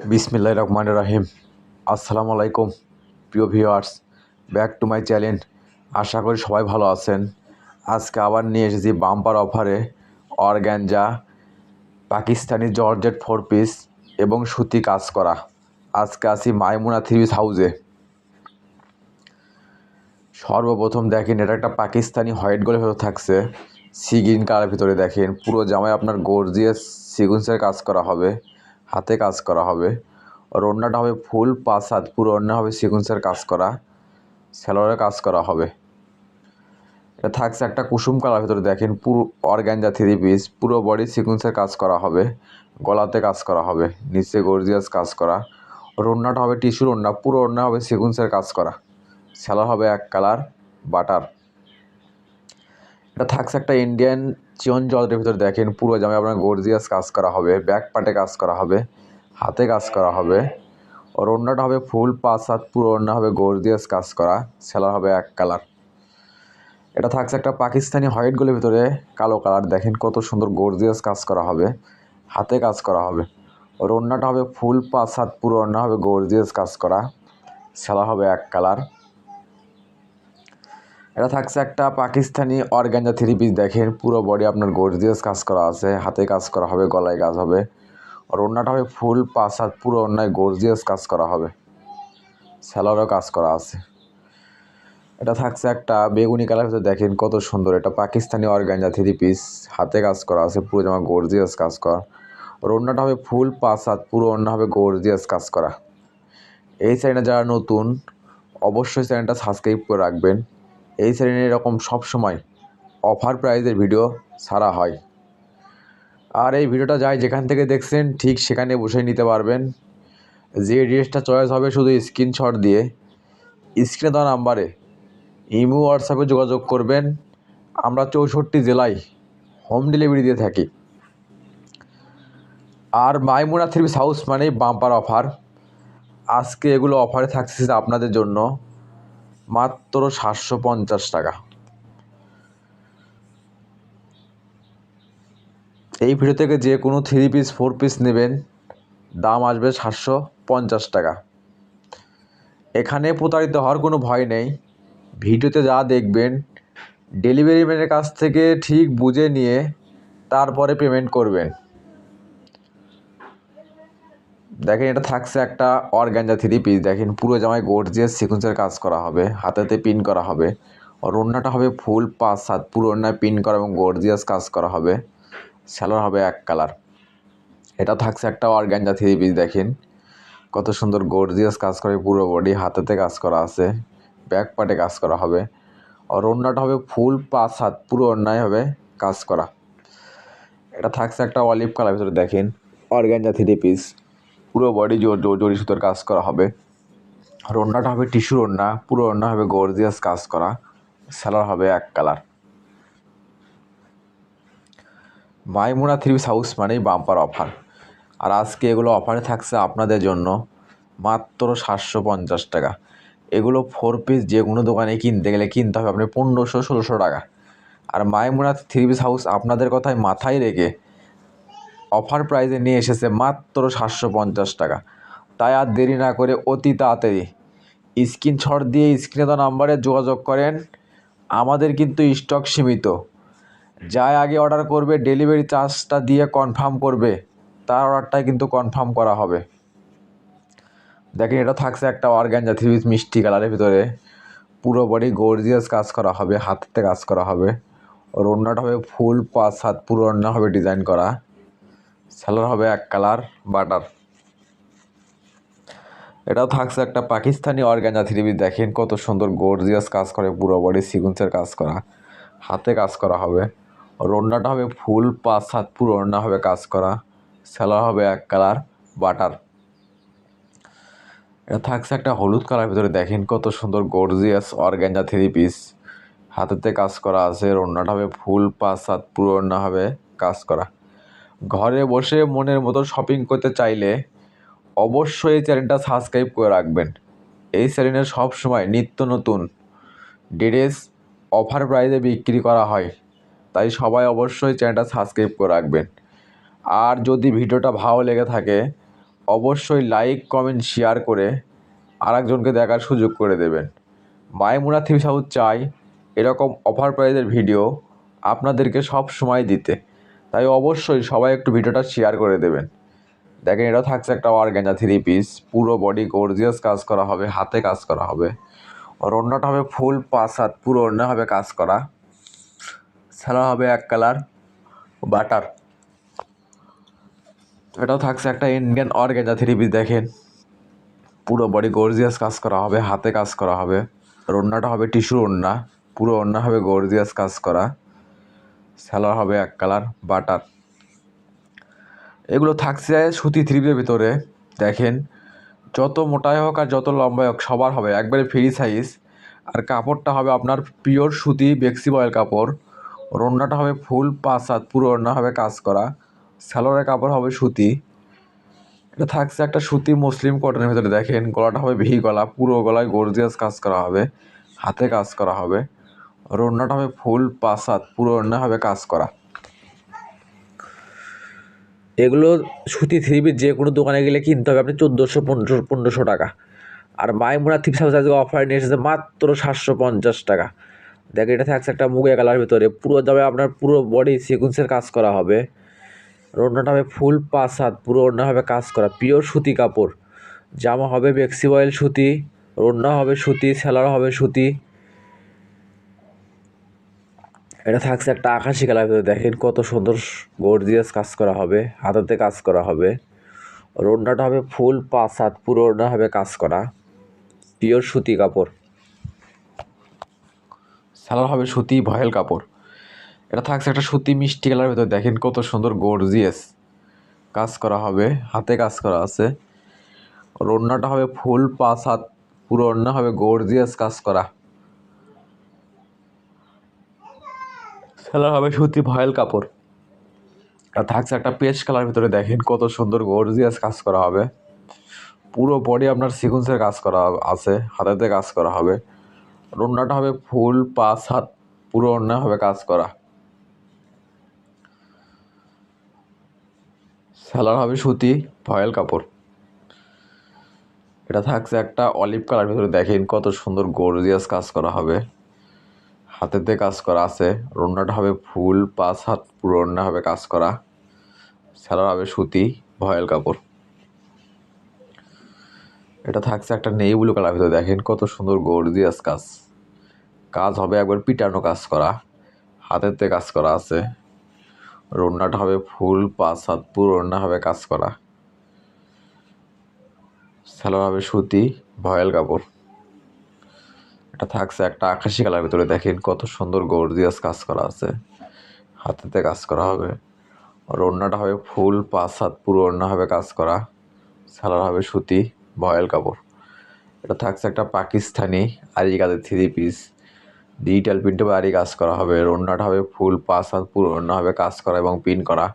বিসমিল্লাহ রহমান রাহিম। আসসালামু আলাইকুম প্রিয় viewers, back to my channel. আশা করি সবাই ভালো আছেন। আজকে আবার নিয়ে এসেছি বাম্পার অফারে organza Pakistani georgette four piece এবং সুতি কাজ করা। আজকে আসি মাইমুনা থ্রি পিস হাউসে সর্বপ্রথম দেখেন, এটা একটা পাকিস্তানি হোয়াইট গোলের ভেতর থাকছে। সি গ্রিন কালার ভিতরে দেখেন, পুরো জামায় আপনার গর্জিয়াস সিকুন্সের কাজ করা হবে। হাতে কাজ করা হবে। আর ওড়নাটা হবে ফুল পাঁচ হাত পুরো ওড়না হবে সিকুন্সের কাজ করা, স্যালোয়ারের কাজ করা হবে। এটা থাকছে একটা কুসুম কালার ভিতরে, দেখেন পুরো অর্গ্যাঞ্জা থ্রি পিস, পুরো বডি সিকুন্সের কাজ করা হবে, গলাতে কাজ করা হবে, নিচে গর্জিয়াস কাজ করা। ওড়নাটা হবে টিস্যুর ওড়না পুরো ওড়না হবে সিকুন্সের কাজ করা। স্যালোয়ার হবে এক কালার, বাটার। এটা থাকছে একটা ইন্ডিয়ান চিয়ন জলের ভিতরে দেখেন, পুরো জামে আপনার গর্জিয়াস কাজ করা হবে ব্যাক পার্টে কাজ করা হবে, হাতে কাজ করা হবে আর ওড়নাটা হবে ফুল পাঁচ হাত পুরো ওড়না হবে গর্জিয়াস কাজ করা সেলার হবে এক কালার এটা থাকছে একটা পাকিস্তানি হোয়াইট গোলের ভিতরে কালো কালার দেখেন কত সুন্দর গর্জিয়াস কাজ করা হবে, হাতে কাজ করা হবে আর ওড়নাটা হবে ফুল পাঁচ হাত পুরো ওড়না হবে গর্জিয়াস কাজ করা সেলা হবে এক কালার এটা থাকছে একটা পাকিস্তানি অর্গানজা থ্রি পিস, দেখেন। পুরো বডি আপনার গর্জিয়াস কাজ করা আছে। হাতে কাজ করা হবে, গলায় কাজ হবে। আর ওড়নাটা হবে ফুল পাঁচ হাত পুরো ওড়নায় গর্জিয়াস কাজ করা হবে। স্যালারও কাজ করা আছে। এটা থাকছে একটা বেগুনি কালার ভিতরে দেখেন কত সুন্দর। এটা পাকিস্তানি অর্গানজা থ্রি পিস, হাতে কাজ করা আছে, পুরো জামা গর্জিয়াস কাজ করা। আর ওড়নাটা হবে ফুল পাঁচ হাত পুরো ওড়না হবে গর্জিয়াস কাজ করা। এই চ্যানেলটা যারা নতুন, অবশ্যই চ্যানেলটা সাবস্ক্রাইব করে রাখবেন। এই শ্রেণির এরকম সব সময় অফার প্রাইজের ভিডিও ছাড়া হয়। আর এই ভিডিওটা যাই যেখান থেকে দেখছেন, ঠিক সেখানে বসে নিতে পারবেন। যে ড্রেসটা চয়েস হবে শুধু স্ক্রিনশট দিয়ে। স্ক্রিনে দেওয়া নাম্বারে ইমো হোয়াটসঅ্যাপে যোগাযোগ করবেন। আমরা চৌষট্টি জেলায় হোম ডেলিভারি দিয়ে থাকি। আর মাইমুনা থ্রি হাউস মানেই বাম্পার অফার আজকে এগুলো অফারে থাকছে আপনাদের জন্য। মাত্র সাতশো পঞ্চাশ টাকা। এই ভিডিও থেকে যে কোনো থ্রি পিস ফোর পিস নেবেন, দাম আসবে সাতশো পঞ্চাশ টাকা। এখানে প্রতারিত হওয়ার কোনো ভয় নেই। ভিডিওতে যা দেখবেন ডেলিভারি ম্যানের কাছ থেকে ঠিক বুঝে নিয়ে তারপরে পেমেন্ট করবেন। দেখেন এটা থাকছে একটা অর্গ্যাঞ্জা থ্রি পিস দেখেন পুরো জামায় গর্জিয়াস সিকুন্সের কাজ করা হবে, হাতেতে পিন করা হবে, আর ওড়নাটা হবে ফুল পাঁচ সাত, পুরো ওড়নায় পিন করা এবং গর্জিয়াস কাজ করা হবে স্যালোর হবে এক কালার এটা থাকছে একটা অর্গ্যাঞ্জা থ্রি পিস দেখেন, কত সুন্দর গর্জিয়াস কাজ করে পুরো বডি হাতেতে কাজ করা আছে ব্যাক পার্টে কাজ করা হবে, আর ওড়নাটা হবে ফুল পাঁচ হাত পুরো ওড়নায় হবে কাজ করা, এটা থাকছে একটা অলিভ কালার ভিতরে দেখেন অর্গ্যাঞ্জা থ্রি পিস পুরো বডি জড়ি সুতোর কাজ করা হবে। আর ওড়নাটা হবে টিস্যুর ওড়না পুরো ওড়না হবে গর্জিয়াস কাজ করা। স্যালার হবে এক কালার মাইমুনা থ্রি হাউস মানেই বাম্পার অফার আর আজকে এগুলো অফারে থাকছে আপনাদের জন্য মাত্র সাতশো পঞ্চাশ টাকা। এগুলো ফোর পিস যে কোনো দোকানে কিনতে গেলে কিনতে হবে, আপনি পনেরোশো, ষোলোশো টাকা। আর মাইমুনা থ্রি পিস হাউস আপনাদের কথায় মাথায় রেখে অফার প্রাইজে নিয়ে এসেছে মাত্র সাতশো পঞ্চাশ টাকা। তাই আর দেরি না করে অতি তাড়াতাড়ি স্ক্রিনশট দিয়ে স্ক্রিনে দেওয়া নাম্বারে যোগাযোগ করেন। আমাদের কিন্তু স্টক সীমিত। যাই আগে অর্ডার করবে, ডেলিভারি চার্জটা দিয়ে কনফার্ম করবে। তার অর্ডারটাই কিন্তু কনফার্ম করা হবে। দেখেন, এটা থাকছে একটা অর্গ্যাঞ্জা থ্রি পিস মিষ্টি কালারের ভিতরে। পুরো বডি গর্জিয়াস কাজ করা হবে, হাতেতে কাজ করা হবে। ওর ওড়নাটা হবে ফুল পাঁচ হাত, পুরো ওড়না হবে ডিজাইন করা। স্যালার হবে এক কালার বাটার এটাও থাকছে একটা পাকিস্তানি অর্গানজা থ্রি পিস দেখেন কত সুন্দর গর্জিয়াস কাজ করে পুরো বডি সিকুন্সের কাজ করা। হাতে কাজ করা হবে। ওড়নাটা হবে ফুল পাঁচ হাত, পুরো ওড়না হবে কাজ করা। স্যালার হবে এক কালার বাটার এটা থাকছে একটা হলুদ কালার ভিতরে। দেখেন কত সুন্দর গর্জিয়াস অর্গ্যাঞ্জা থ্রি পিস হাতেতে কাজ করা আছে, ওড়নাটা হবে ফুল পাঁচ হাত, পুরো ওড়না হবে কাজ করা। ঘরে বসে মনের মতো শপিং করতে চাইলে অবশ্যই এই চ্যানেলটা সাবস্ক্রাইব করে রাখবেন। এই চ্যানেলে সব সময় নিত্য নতুন ড্রেস অফার প্রাইজে বিক্রি করা হয়। তাই সবাই অবশ্যই চ্যানেলটা সাবস্ক্রাইব করে রাখবেন। আর যদি ভিডিওটা ভালো লেগে থাকে, অবশ্যই লাইক কমেন্ট শেয়ার করে আরেকজনকে দেখার সুযোগ করে দেবেন। মাইমুনা থ্রি সাউথ চাই, এরকম অফার প্রাইজের ভিডিও আপনাদেরকে সব সময় দিতে। তাই অবশ্যই সবাই একটু ভিডিওটা শেয়ার করে দেবেন। দেখেন, এটাও থাকছে একটা অর্গ্যাঞ্জা থ্রি পিস পুরো বডি গর্জিয়াস কাজ করা হবে, হাতে কাজ করা হবে। আর অন্যটা হবে ফুল পাঁচ হাত, পুরো অন্য হবে কাজ করা। সেলা হবে এক কালার বাটার এটাও থাকছে একটা ইন্ডিয়ান অর্গ্যাঞ্জা থ্রি পিস দেখেন। পুরো বডি গর্জিয়াস কাজ করা হবে, হাতে কাজ করা হবে। আর অন্যটা হবে টিস্যুর ওড়না, পুরো ওড়না হবে গর্জিয়াস কাজ করা। স্যালার হবে এক কালার, বাটার। এগুলো থাকছে সুতি থ্রিপের ভিতরে, দেখেন। যত মোটাই হোক আর যত লম্বাই হোক, সবার হবে, একবারে ফ্রি সাইজ আর কাপড়টা হবে আপনার পিওর সুতি বেক্সি বয়েল কাপড়। ওড়নাটা হবে ফুল পাঁচ হাত, পুরো ওড়না হবে কাজ করা। স্যালোয়ারের কাপড় হবে সুতি। এটা থাকছে একটা সুতি মুসলিম কটনের ভিতরে, দেখেন। গলাটা হবে ভি গলা, পুরো গলায় গর্জিয়াস কাজ করা হবে। হাতে কাজ করা হবে। ওড়নাটা হবে ফুল পাঁচ হাত পুরো ওড়না হবে কাজ করা। এগুলো সুতি থ্রি পিস যে কোনো দোকানে গেলে কিনতে হবে, আপনি চোদ্দোশো, পনেরোশো পনেরোশো টাকা। আর মাইমুনা থ্রি সাউথ আজকে অফার নিয়ে এসেছে মাত্র সাতশো পঞ্চাশ টাকা। দেখ এটা থাকছে একটা মুগে কালার ভিতরে। পুরো যাবে আপনার পুরো বডি সিকুয়েন্সের কাজ করা হবে। ওড়নাটা হবে ফুল পাঁচ পুরো ওড়না হবে কাজ করা। পিওর সুতি কাপড়। জামা হবে বেক্সি অয়েল সুতি ওড়না হবে সুতি স্যালার হবে সুতি। এটা থাকছে একটা আকাশি কালার ভিতরে। দেখেন কত সুন্দর গর্জিয়াস কাজ করা হবে, হাতাতে কাজ করা হবে। আর ওড়নাটা হবে ফুল পাঁচ হাত পুরো হবে কাজ করা। পিওর সুতি কাপড়। সালোয়ার হবে সুতি, ভয়েল কাপড়। এটা থাকছে একটা সুতি মিষ্টি কালার ভিতরে। দেখেন কত সুন্দর গর্জিয়াস কাজ করা হবে, হাতে কাজ করা আছে। আর ওড়নাটা হবে ফুল পাঁচ হাত পুরো ওড়না হবে গর্জিয়াস কাজ করা। সেলার হবে সুতি ভয়েল কাপড়। আর থাকছে একটা পেস্ট কালার ভিতরে, দেখেন কত সুন্দর গর্জিয়াস কাজ করা হবে। পুরো বডি আপনার সিকুয়েন্সের কাজ করা আছে, হাতেতে কাজ করা হবে। ওড়নাটা হবে ফুল পাঁচ হাত, পুরো ওড়না হবে কাজ করা। সেলার হবে সুতি ভয়েল কাপড়। এটা থাকছে একটা অলিভ কালার ভিতরে, দেখেন কত সুন্দর গর্জিয়াস কাজ করা হবে। হাতেতে কাজ করা আছে। রন্নাটা হবে ফুল, পাঁচ হাত পুরো রান্না হবে কাজ করা। সেলার হবে সুতি, ভয়েল কাপড়। এটা থাকছে একটা নেই ব্লু কালার ভিতরে, দেখেন কত সুন্দর গর্জিয়াস কাজ। কাজ হবে একবার পিটানো কাজ করা। হাতেতে কাজ করা আছে। রন্নাটা হবে ফুল, পাঁচ হাত পুরো রান্না হবে কাজ করা। সেলার হবে সুতি, ভয়েল কাপড়। এটা থাকছে একটা আকাশি কালার ভিতরে। দেখেন কত সুন্দর গর্জিয়াস কাজ করা আছে। হাতেতে কাজ করা হবে। আর ওড়নাটা হবে ফুল পাঁচ হাত পুরো ওড়না হবে কাজ করা। সালার হবে সুতি, ভয়েল কাপড়। এটা থাকছে একটা পাকিস্তানি আরি কাজের থ্রি পিস। ডিজিটাল প্রিন্টে আরি কাজ করা হবে। ওড়নাটা হবে ফুল পাঁচ হাত পুরো ওড়না হবে কাজ করা এবং পিন করা।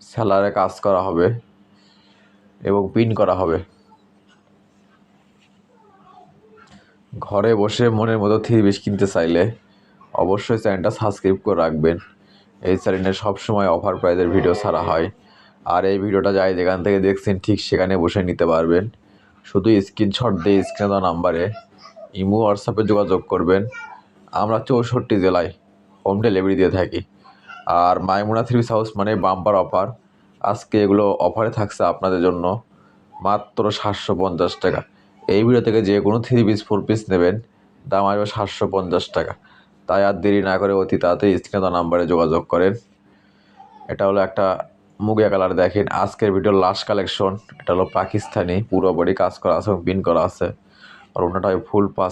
স্যালারে কাজ করা হবে এবং পিন করা হবে। ঘরে বসে মনের মতো থ্রি পিস কিনতে চাইলে অবশ্যই চ্যানেলটা সাবস্ক্রাইব করে রাখবেন। এই চ্যানেলে সবসময় অফার প্রাইজের ভিডিও ছাড়া হয়। আর এই ভিডিওটা যাই যেখান থেকে দেখছেন, ঠিক সেখানে বসে নিতে পারবেন। শুধু স্ক্রিনশট দিয়ে স্ক্রিনে দেওয়া নাম্বারে ইমো হোয়াটসঅ্যাপে যোগাযোগ করবেন। আমরা চৌষট্টি জেলায় হোম ডেলিভারি দিয়ে থাকি। আর মাইমুনা থ্রি হাউস মানে বাম্পার অফার আজকে এগুলো অফারে থাকছে আপনাদের জন্য মাত্র সাতশো পঞ্চাশ টাকা। এই ভিডিও থেকে যে কোনো থ্রি পিস ফোর পিস নেবেন, দাম আসবে সাতশো পঞ্চাশ টাকা। তাই আর দেরি না করে অতি তাড়াতাড়ি স্ক্রিনে দেওয়া নাম্বারে যোগাযোগ করেন। এটা হলো একটা মুগিয়া কালার দেখেন। আজকের ভিডিও লাস্ট কালেকশন এটা হলো পাকিস্তানি পুরো বডি কাজ করা আছে এবং পিন করা আছে। আর ওনাটা ফুল পাস